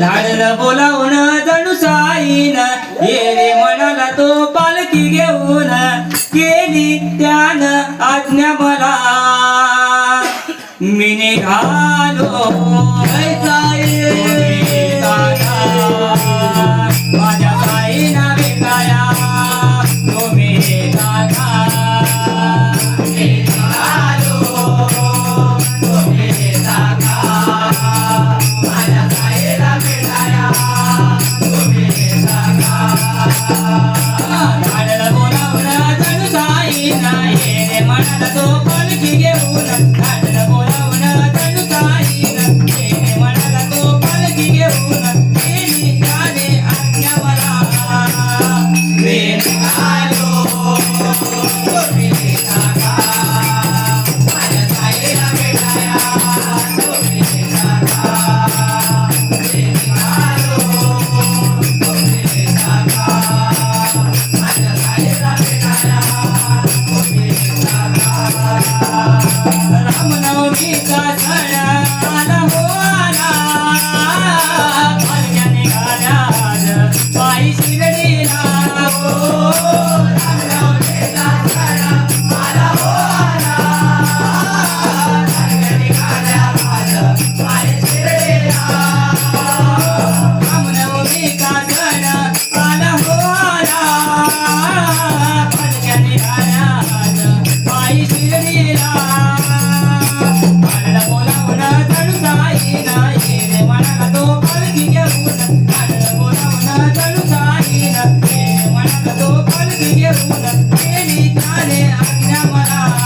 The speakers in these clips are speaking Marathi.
धाडल बोलावून जणू साईन. येणे म्हणाला तो पालखी घेऊन. केली त्यान आज्ञा मला. मी निघालो. राम नवमी सण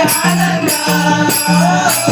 I don't know.